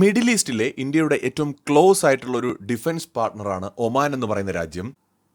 Middle ഈസ്റ്റിലെ ഇന്ത്യയുടെ ഏറ്റവും close ആയിട്ടുള്ള ഒരു ഡിഫൻസ് പാർട്ണറാണ് ഒമാൻ എന്ന് പറയുന്ന രാജ്യം.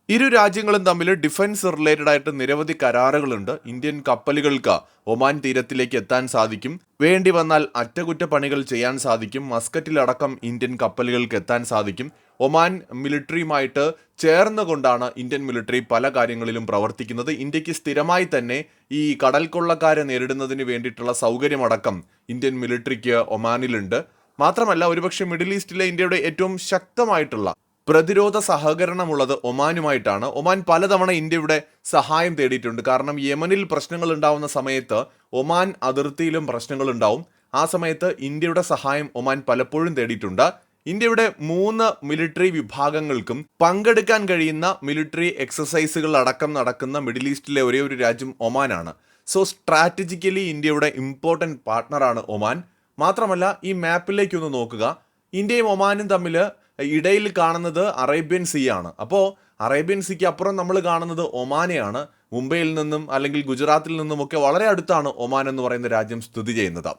ഇരു രാജ്യങ്ങളും തമ്മിൽ ഡിഫൻസ് റിലേറ്റഡ് ആയിട്ട് നിരവധി കരാറുകളുണ്ട്. ഇന്ത്യൻ കപ്പലുകൾക്ക് ഒമാൻ തീരത്തിലേക്ക് എത്താൻ സാധിക്കും. വേണ്ടി വന്നാൽ അറ്റകുറ്റപ്പണികൾ ചെയ്യാൻ സാധിക്കും. മസ്കറ്റിലടക്കം ഇന്ത്യൻ കപ്പലുകൾക്ക് എത്താൻ സാധിക്കും. ഒമാൻ മിലിറ്ററിയുമായിട്ട് ചേർന്നുകൊണ്ടാണ് ഇന്ത്യൻ മിലിറ്ററി പല കാര്യങ്ങളിലും പ്രവർത്തിക്കുന്നത്. ഇന്ത്യയ്ക്ക് സ്ഥിരമായി തന്നെ ഈ കടൽ കൊള്ളക്കാരെ നേരിടുന്നതിന് വേണ്ടിയിട്ടുള്ള സൗകര്യമടക്കം ഇന്ത്യൻ മിലിറ്ററിക്ക് ഒമാനിലുണ്ട്. മാത്രമല്ല ഒരുപക്ഷെ മിഡിൽ ഈസ്റ്റിലെ ഇന്ത്യയുടെ ഏറ്റവും ശക്തമായിട്ടുള്ള പ്രതിരോധ സഹകരണമുള്ളത് ഒമാനുമായിട്ടാണ്. ഒമാൻ പലതവണ ഇന്ത്യയുടെ സഹായം തേടിയിട്ടുണ്ട്. കാരണം യമനിൽ പ്രശ്നങ്ങൾ ഉണ്ടാവുന്ന സമയത്ത് ഒമാൻ അതിർത്തിയിലും പ്രശ്നങ്ങൾ ഉണ്ടാവും. ആ സമയത്ത് ഇന്ത്യയുടെ സഹായം ഒമാൻ പലപ്പോഴും തേടിയിട്ടുണ്ട്. ഇന്ത്യയുടെ മൂന്ന് മിലിറ്ററി വിഭാഗങ്ങൾക്കും പങ്കെടുക്കാൻ കഴിയുന്ന മിലിറ്ററി എക്സസൈസുകൾ അടക്കം നടക്കുന്ന മിഡിൽ ഈസ്റ്റിലെ ഒരേ ഒരു രാജ്യം ഒമാനാണ്. സോ സ്ട്രാറ്റജിക്കലി ഇന്ത്യയുടെ ഇമ്പോർട്ടന്റ് പാർട്ട്ണറാണ് ഒമാൻ. മാത്രമല്ല ഈ മാപ്പിലേക്ക് ഒന്ന് നോക്കുക. ഇന്ത്യയും ഒമാനും തമ്മിൽ ഇടയിൽ കാണുന്നത് അറേബ്യൻ സീ ആണ്. അപ്പോൾ അറേബ്യൻ സീക്ക് അപ്പുറം നമ്മൾ കാണുന്നത് ഒമാനെയാണ് മുംബൈയിൽ നിന്നും അല്ലെങ്കിൽ ഗുജറാത്തിൽ നിന്നുമൊക്കെ വളരെ അടുത്താണ് ഒമാൻ എന്ന് പറയുന്ന രാജ്യം സ്ഥിതി ചെയ്യുന്നത്.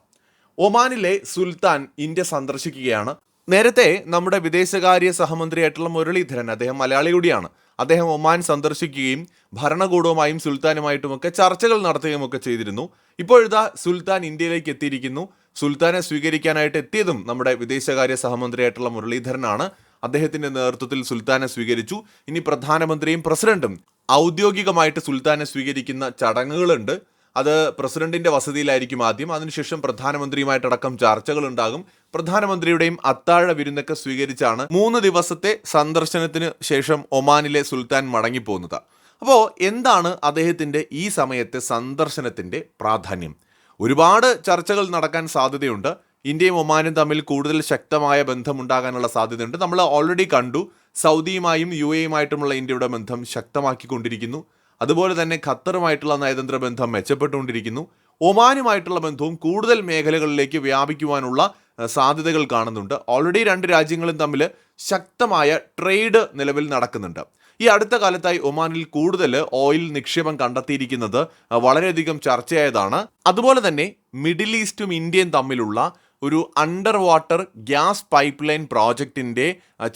ഒമാനിലെ സുൽത്താൻ ഇന്ത്യ സന്ദർശിക്കുകയാണ്. നേരത്തെ നമ്മുടെ വിദേശകാര്യ സഹമന്ത്രിയായിട്ടുള്ള മുരളീധരൻ അദ്ദേഹം മലയാളി കൂടിയാണ് അദ്ദേഹം ഒമാൻ സന്ദർശിക്കുകയും ഭരണകൂടവുമായും സുൽത്താനുമായിട്ടുമൊക്കെ ചർച്ചകൾ നടത്തുകയും ഒക്കെ ചെയ്തിരുന്നു. ഇപ്പോഴത്തെ സുൽത്താൻ ഇന്ത്യയിലേക്ക് എത്തിയിരിക്കുന്നു. സുൽത്താനെ സ്വീകരിക്കാനായിട്ട് എത്തിയതും നമ്മുടെ വിദേശകാര്യ സഹമന്ത്രിയായിട്ടുള്ള മുരളീധരനാണ്. അദ്ദേഹത്തിന്റെ നേതൃത്വത്തിൽ സുൽത്താനെ സ്വീകരിച്ചു. ഇനി പ്രധാനമന്ത്രിയും പ്രസിഡന്റും ഔദ്യോഗികമായിട്ട് സുൽത്താനെ സ്വീകരിക്കുന്ന ചടങ്ങുകളുണ്ട്. അത് പ്രസിഡന്റിന്റെ വസതിയിലായിരിക്കും ആദ്യം. അതിനുശേഷം പ്രധാനമന്ത്രിയുമായിട്ടടക്കം ചർച്ചകൾ ഉണ്ടാകും പ്രധാനമന്ത്രിയുടെയും അത്താഴ വിരുന്നൊക്കെ സ്വീകരിച്ചാണ് മൂന്ന് ദിവസത്തെ സന്ദർശനത്തിന് ശേഷം ഒമാനിലെ സുൽത്താൻ മടങ്ങിപ്പോകുന്നത്. അപ്പോൾ എന്താണ് അദ്ദേഹത്തിന്റെ ഈ സമയത്തെ സന്ദർശനത്തിന്റെ പ്രാധാന്യം? ഒരുപാട് ചർച്ചകൾ നടക്കാൻ സാധ്യതയുണ്ട്. ഇന്ത്യയും ഒമാനും തമ്മിൽ കൂടുതൽ ശക്തമായ ബന്ധമുണ്ടാകാനുള്ള സാധ്യതയുണ്ട്. നമ്മൾ ഓൾറെഡി കണ്ടു സൗദിയുമായും യു എയുമായിട്ടുമുള്ള ഇന്ത്യയുടെ ബന്ധം ശക്തമാക്കിക്കൊണ്ടിരിക്കുന്നു. അതുപോലെ തന്നെ ഖത്തറുമായിട്ടുള്ള നയതന്ത്ര ബന്ധം മെച്ചപ്പെട്ടുകൊണ്ടിരിക്കുന്നു. ഒമാനുമായിട്ടുള്ള ബന്ധവും കൂടുതൽ മേഖലകളിലേക്ക് വ്യാപിക്കുവാനുള്ള സാധ്യതകൾ കാണുന്നുണ്ട്. ഓൾറെഡി രണ്ട് രാജ്യങ്ങളും തമ്മിൽ ശക്തമായ ട്രേഡ് നിലവിൽ നടക്കുന്നുണ്ട്. ഈ അടുത്ത കാലത്തായി ഒമാനിൽ കൂടുതൽ ഓയിൽ നിക്ഷേപം കണ്ടെത്തിയിരിക്കുന്നത് വളരെയധികം ചർച്ചയായതാണ്. അതുപോലെ തന്നെ മിഡിൽ ഈസ്റ്റും ഇന്ത്യയും തമ്മിലുള്ള ഒരു underwater gas pipeline പ്രോജക്റ്റിന്റെ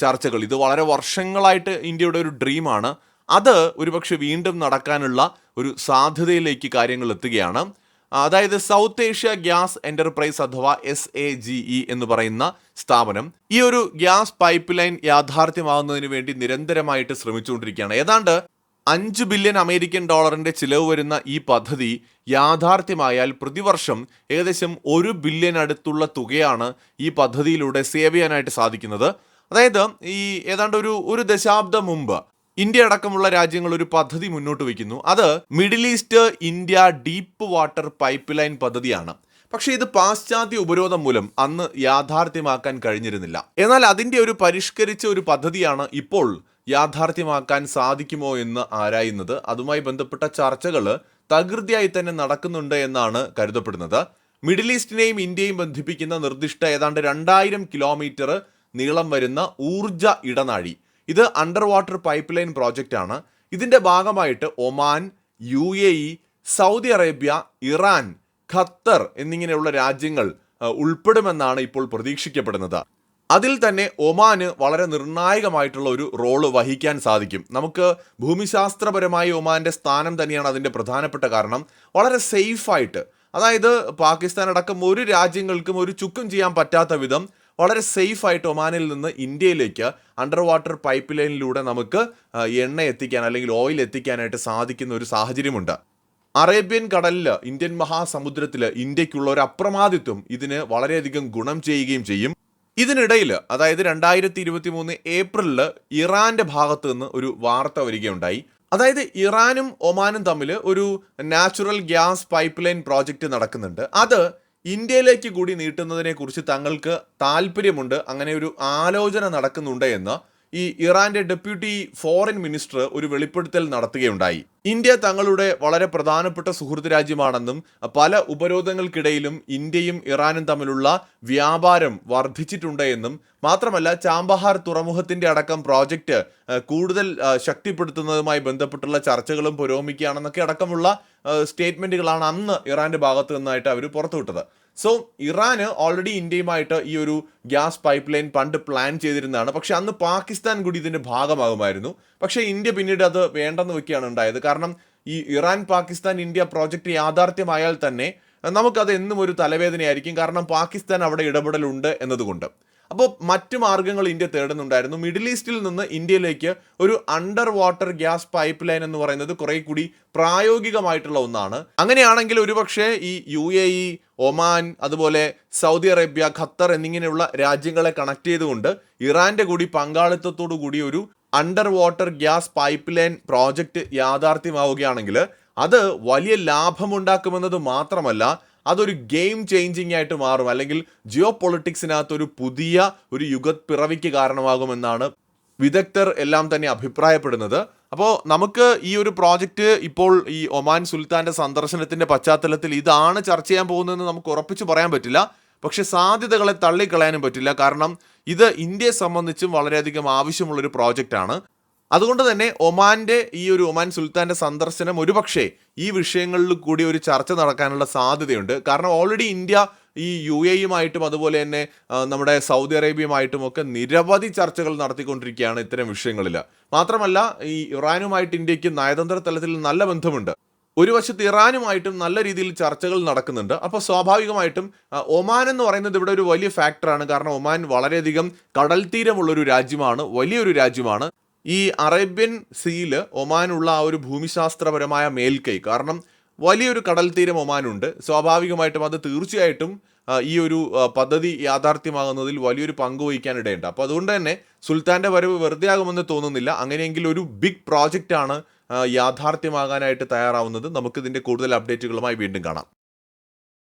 ചർച്ചകൾ. ഇത് വളരെ വർഷങ്ങളായിട്ട് ഇന്ത്യയുടെ ഒരു ഡ്രീമാണ്. അത് ഒരുപക്ഷെ വീണ്ടും നടക്കാനുള്ള ഒരു സാധ്യതയിലേക്ക് കാര്യങ്ങൾ എത്തുകയാണ്. അതായത് സൗത്ത് ഏഷ്യ ഗ്യാസ് എന്റർപ്രൈസ് അഥവാ എസ് എ ജി ഇ എന്ന് പറയുന്ന സ്ഥാപനം ഈ ഒരു ഗ്യാസ് പൈപ്പ് ലൈൻ യാഥാർത്ഥ്യമാകുന്നതിന് വേണ്ടി നിരന്തരമായിട്ട് ശ്രമിച്ചുകൊണ്ടിരിക്കുകയാണ്. ഏതാണ്ട് അഞ്ച് ബില്യൺ അമേരിക്കൻ ഡോളറിന്റെ ചിലവ് വരുന്ന ഈ പദ്ധതി യാഥാർത്ഥ്യമായാൽ പ്രതിവർഷം ഏകദേശം ഒരു ബില്യൺ അടുത്തുള്ള തുകയാണ് ഈ പദ്ധതിയിലൂടെ സേവ് ചെയ്യാനായിട്ട് സാധിക്കുന്നത്. അതായത് ഈ ഏതാണ്ട് ഒരു ഒരു ദശാബ്ദം മുമ്പ് ഇന്ത്യ അടക്കമുള്ള രാജ്യങ്ങൾ ഒരു പദ്ധതി മുന്നോട്ട് വയ്ക്കുന്നു. അത് Middle East India deep water pipeline പദ്ധതിയാണ്. പക്ഷേ ഇത് പാശ്ചാത്യ ഉപരോധം മൂലം അന്ന് യാഥാർത്ഥ്യമാക്കാൻ കഴിഞ്ഞിരുന്നില്ല. എന്നാൽ അതിന്റെ ഒരു പരിഷ്കരിച്ച ഒരു പദ്ധതിയാണ് ഇപ്പോൾ യാഥാർത്ഥ്യമാക്കാൻ സാധിക്കുമോ എന്ന് ആരായുന്നത്. അതുമായി ബന്ധപ്പെട്ട ചർച്ചകൾ തകൃതിയായി തന്നെ നടക്കുന്നുണ്ട് എന്നാണ് കരുതപ്പെടുന്നത്. മിഡിൽ ഈസ്റ്റിനെയും ഇന്ത്യയും ബന്ധിപ്പിക്കുന്ന നിർദ്ദിഷ്ട ഏതാണ്ട് രണ്ടായിരം കിലോമീറ്റർ നീളം വരുന്ന ഊർജ ഇടനാഴി. ഇത് underwater pipeline project ആണ്. ഇതിന്റെ ഭാഗമായിട്ട് Oman U A E Saudi Arabia Iran Qatar എന്നിങ്ങനെയുള്ള രാജ്യങ്ങൾ ഉൾപ്പെടുമെന്നാണ് ഇപ്പോൾ പ്രതീക്ഷിക്കപ്പെടുന്നത്. അതിൽ തന്നെ ഒമാന് വളരെ നിർണായകമായിട്ടുള്ള ഒരു റോൾ വഹിക്കാൻ സാധിക്കും. നമുക്ക് ഭൂമിശാസ്ത്രപരമായി ഒമാന്റെ സ്ഥാനം തന്നെയാണ് അതിന്റെ പ്രധാനപ്പെട്ട കാരണം. വളരെ സേഫായിട്ട് അതായത് പാകിസ്ഥാൻ അടക്കം ഒരു രാജ്യങ്ങൾക്കും ഒരു ചുക്കും ചെയ്യാൻ പറ്റാത്ത വിധം വളരെ സേഫ് ആയിട്ട് ഒമാനിൽ നിന്ന് ഇന്ത്യയിലേക്ക് അണ്ടർ വാട്ടർ പൈപ്പ് ലൈനിലൂടെ നമുക്ക് എണ്ണ എത്തിക്കാൻ അല്ലെങ്കിൽ ഓയിൽ എത്തിക്കാനായിട്ട് സാധിക്കുന്ന ഒരു സാഹചര്യമുണ്ട്. അറേബ്യൻ കടലിൽ ഇന്ത്യൻ മഹാസമുദ്രത്തിൽ ഇന്ത്യക്കുള്ള ഒരു അപ്രമാദിത്വം ഇതിന് വളരെയധികം ഗുണം ചെയ്യുകയും ചെയ്യും. ഇതിനിടയിൽ അതായത് രണ്ടായിരത്തി ഇരുപത്തി മൂന്ന് ഏപ്രിലിൽ ഇറാന്റെ ഭാഗത്ത് നിന്ന് ഒരു വാർത്ത വരികയുണ്ടായി. അതായത് ഇറാനും ഒമാനും തമ്മിൽ ഒരു natural gas pipeline project നടക്കുന്നുണ്ട്. അത് ഇന്ത്യയിലേക്ക് കൂടി നീട്ടുന്നതിനെക്കുറിച്ച് തങ്ങൾക്ക് താല്പര്യമുണ്ട് അങ്ങനെ ഒരു ആലോചന നടക്കുന്നുണ്ട് എന്ന് ഈ ഇറാന്റെ ഡെപ്യൂട്ടി ഫോറിൻ മിനിസ്റ്റർ ഒരു വെളിപ്പെടുത്തൽ നടത്തുകയുണ്ടായി. ഇന്ത്യ തങ്ങളുടെ വളരെ പ്രധാനപ്പെട്ട സുഹൃത്ത് രാജ്യമാണെന്നും പല ഉപരോധങ്ങൾക്കിടയിലും ഇന്ത്യയും ഇറാനും തമ്മിലുള്ള വ്യാപാരം വർദ്ധിച്ചിട്ടുണ്ട് എന്നും മാത്രമല്ല ചാമ്പഹാർ തുറമുഖത്തിന്റെ അടക്കം പ്രോജക്റ്റ് കൂടുതൽ ശക്തിപ്പെടുത്തുന്നതുമായി ബന്ധപ്പെട്ടുള്ള ചർച്ചകളും പുരോഗമിക്കുകയാണെന്നൊക്കെ അടക്കമുള്ള സ്റ്റേറ്റ്മെന്റുകളാണ് അന്ന് ഇറാന്റെ ഭാഗത്തു നിന്നായിട്ട് അവർ പുറത്തുവിട്ടത്. സോ ഇറാന് ഓൾറെഡി ഇന്ത്യയുമായിട്ട് ഈ ഒരു ഗ്യാസ് പൈപ്പ് ലൈൻ പണ്ട് പ്ലാൻ ചെയ്തിരുന്നതാണ്. പക്ഷെ അന്ന് പാകിസ്ഥാൻ കൂടി ഇതിന്റെ ഭാഗമാകുമായിരുന്നു. പക്ഷേ ഇന്ത്യ പിന്നീട് അത് വേണ്ടെന്ന് വെക്കുകയാണ് ഉണ്ടായത്. കാരണം ഈ ഇറാൻ പാകിസ്ഥാൻ ഇന്ത്യ പ്രോജക്റ്റ് യാഥാർത്ഥ്യമായാൽ തന്നെ നമുക്കത് എന്നും ഒരു തലവേദനയായിരിക്കും. കാരണം പാകിസ്ഥാൻ അവിടെ ഇടപെടലുണ്ട് എന്നതുകൊണ്ട്. അപ്പോൾ മറ്റു മാർഗങ്ങൾ ഇന്ത്യ തേടുന്നുണ്ടായിരുന്നു. മിഡിൽ ഈസ്റ്റിൽ നിന്ന് ഇന്ത്യയിലേക്ക് ഒരു underwater gas pipeline എന്ന് പറയുന്നത് കുറെ കൂടി പ്രായോഗികമായിട്ടുള്ള ഒന്നാണ്. അങ്ങനെയാണെങ്കിൽ ഒരുപക്ഷെ ഈ യു എ ഇ ഒമാൻ അതുപോലെ സൗദി അറേബ്യ ഖത്തർ എന്നിങ്ങനെയുള്ള രാജ്യങ്ങളെ കണക്ട് ചെയ്തുകൊണ്ട് ഇറാന്റെ കൂടി പങ്കാളിത്തത്തോടു കൂടി ഒരു underwater gas pipeline project യാഥാർത്ഥ്യമാവുകയാണെങ്കിൽ അത് വലിയ ലാഭമുണ്ടാക്കുമെന്നത് മാത്രമല്ല അതൊരു ഗെയിം ചേഞ്ചിങ് ആയിട്ട് മാറും. അല്ലെങ്കിൽ ജിയോ പൊളിറ്റിക്സിനകത്ത് ഒരു പുതിയ ഒരു യുഗപ്പിറവിക്ക് കാരണമാകുമെന്നാണ് വിദഗ്ധർ എല്ലാം തന്നെ അഭിപ്രായപ്പെടുന്നത്. അപ്പോൾ നമുക്ക് ഈ ഒരു പ്രോജക്റ്റ് ഇപ്പോൾ ഈ ഒമാൻ സുൽത്താന്റെ സന്ദർശനത്തിന്റെ പശ്ചാത്തലത്തിൽ ഇതാണ് ചർച്ച ചെയ്യാൻ പോകുന്നതെന്ന് നമുക്ക് ഉറപ്പിച്ച് പറയാൻ പറ്റില്ല. പക്ഷെ സാധ്യതകളെ തള്ളിക്കളയാനും പറ്റില്ല. കാരണം ഇത് ഇന്ത്യയെ സംബന്ധിച്ചും വളരെയധികം ആവശ്യമുള്ളൊരു പ്രോജക്റ്റാണ് അതുകൊണ്ട് തന്നെ ഒമാന്റെ ഈ ഒരു ഒമാൻ സുൽത്താന്റെ സന്ദർശനം ഒരുപക്ഷെ ഈ വിഷയങ്ങളിൽ കൂടി ഒരു ചർച്ച നടക്കാനുള്ള സാധ്യതയുണ്ട്. കാരണം ഓൾറെഡി ഇന്ത്യ ഈ യു എയുമായിട്ടും അതുപോലെ തന്നെ നമ്മുടെ സൗദി അറേബ്യയുമായിട്ടും ഒക്കെ നിരവധി ചർച്ചകൾ നടത്തിക്കൊണ്ടിരിക്കുകയാണ് ഇത്തരം വിഷയങ്ങളിൽ. മാത്രമല്ല ഈ ഇറാനുമായിട്ട് ഇന്ത്യയ്ക്ക് നയതന്ത്ര തലത്തിൽ നല്ല ബന്ധമുണ്ട്. ഒരു വശത്ത് ഇറാനുമായിട്ടും നല്ല രീതിയിൽ ചർച്ചകൾ നടക്കുന്നുണ്ട്. അപ്പോൾ സ്വാഭാവികമായിട്ടും ഒമാൻ എന്ന് പറയുന്നത് ഇവിടെ ഒരു വലിയ ഫാക്ടറാണ് കാരണം ഒമാൻ വളരെയധികം കടൽ തീരമുള്ളൊരു രാജ്യമാണ് വലിയൊരു രാജ്യമാണ്. ഈ അറേബ്യൻ സീൽ ഒമാനുള്ള ആ ഒരു ഭൂമിശാസ്ത്രപരമായ മേൽക്കൈ. കാരണം വലിയൊരു കടൽ തീരം ഒമാനുണ്ട്. സ്വാഭാവികമായിട്ടും അത് തീർച്ചയായിട്ടും ഈ ഒരു പദ്ധതി യാഥാർത്ഥ്യമാകുന്നതിൽ വലിയൊരു പങ്ക് വഹിക്കാനിടയുണ്ട്. അപ്പോൾ അതുകൊണ്ട് തന്നെ സുൽത്താന്റെ വരവ് വെറുതെ ആകുമെന്ന് തോന്നുന്നില്ല. അങ്ങനെയെങ്കിൽ ഒരു ബിഗ് പ്രോജക്റ്റാണ് യാഥാർത്ഥ്യമാകാനായിട്ട് തയ്യാറാവുന്നത്. നമുക്കിതിന്റെ കൂടുതൽ അപ്ഡേറ്റുകളുമായി വീണ്ടും കാണാം.